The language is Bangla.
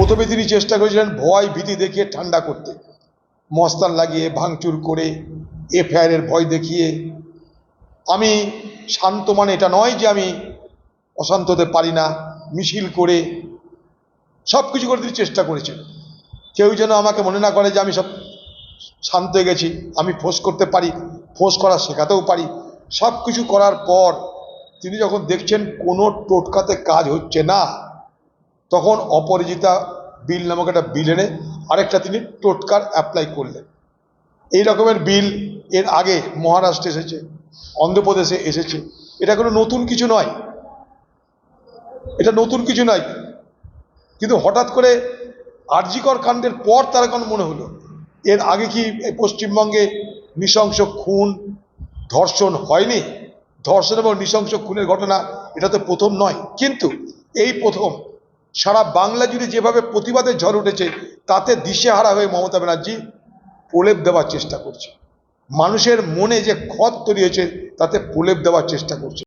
প্রথমে তিনি চেষ্টা করেছিলেন ভয় ভীতি দেখিয়ে ঠান্ডা করতে। মস্তান লাগিয়ে, ভাঙচুর করে, এফআইআরের ভয় দেখিয়ে। আমি শান্ত মানে এটা নয় যে আমি অশান্ত হতে পারি না, মিছিল করে সব কিছু করে তিনি চেষ্টা করেছেন। কেউ যেন আমাকে মনে না করে যে আমি সব শান্ত হয়ে গেছি, আমি ফোঁস করতে পারি, ফোঁস করা শেখাতেও পারি। সব কিছু করার পর তিনি যখন দেখছেন কোনো টোটকাতে কাজ হচ্ছে না, তখন অপরাজিতা বিল নামক একটা বিল এনে আরেকটা তিনি টোটকার অ্যাপ্লাই করলেন। এই রকমের বিল এর আগে মহারাষ্ট্রে এসেছে, অন্ধ্রপ্রদেশে এসেছে। এটা কোনো নতুন কিছু নয়। এটা নতুন কিছু নয়। কিন্তু হঠাৎ করে আরজিকর কাণ্ডের পর তার এখন মনে হলো। এর আগে কি পশ্চিমবঙ্গে নৃশংস খুন, ধর্ষণ হয়নি? ধর্ষণ এবং নৃশংস খুনের ঘটনা, এটা তো প্রথম নয়। কিন্তু এই প্রথম সারা বাংলা জুড়ে যেভাবে প্রতিবাদের ঝড় উঠেছে, তাতে দিশেহারা হয়ে মমতা ব্যানার্জি প্রলেপ দেওয়ার চেষ্টা করছে। মানুষের মনে যে ক্ষত তৈরি হয়েছে, তাতে প্রলেপ দেওয়ার চেষ্টা করছে।